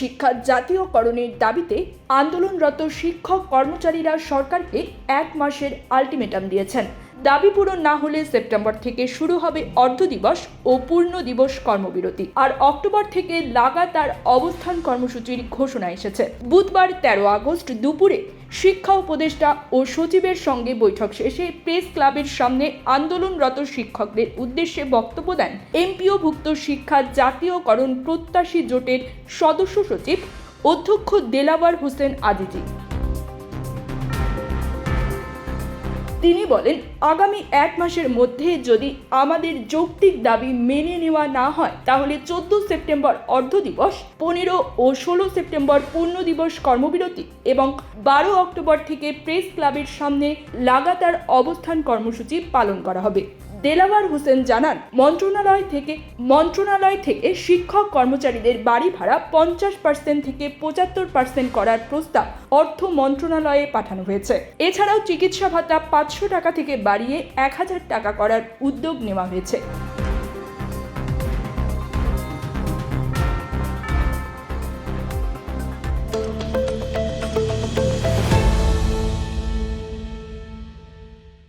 শিক্ষা জাতীয়করণের দাবিতে আন্দোলনরত শিক্ষক কর্মচারীরা সরকারকে এক মাসের আলটিমেটাম দিয়েছেন। দাবি পূরণ না হলে সেপ্টেম্বর থেকে শুরু হবে অর্ধ দিবস ও পূর্ণ দিবস কর্মবিরতি। আর অক্টোবর থেকে লাগাতার অবস্থান কর্মসূচির ঘোষণা এসেছে। বুধবার তেরো আগস্ট দুপুরে শিক্ষা উপদেষ্টা ও সচিবের সঙ্গে বৈঠক শেষে প্রেস ক্লাবের সামনে আন্দোলনরত শিক্ষকদের উদ্দেশ্যে বক্তব্য দেন এমপিওভুক্ত শিক্ষা জাতীয়করণ প্রত্যাশী জোটের সদস্য সচিব অধ্যক্ষ দেলাওয়ার হোসেন আজিজি। তিনি বলেন, আগামী এক মাসের মধ্যে যদি আমাদের যৌক্তিক দাবি মেনে নেওয়া না হয়, তাহলে চোদ্দ সেপ্টেম্বর অর্ধ দিবস, পনেরো ও ষোলো সেপ্টেম্বর পূর্ণ দিবস কর্মবিরতি এবং বারো অক্টোবর থেকে প্রেস ক্লাবের সামনে লাগাতার অবস্থান কর্মসূচি পালন করা হবে। দেলাওয়ার হোসেন জানান, মন্ত্রণালয় থেকে মন্ত্রণালয় থেকে শিক্ষক কর্মচারীদের বাড়ি ভাড়া পঞ্চাশ পার্সেন্ট থেকে পঁচাত্তর পার্সেন্ট করার প্রস্তাব অর্থ মন্ত্রণালয়ে পাঠানো হয়েছে। এছাড়াও চিকিৎসা ভাতা পাঁচশো টাকা থেকে বাড়িয়ে এক হাজার টাকা করার উদ্যোগ নেওয়া হয়েছে।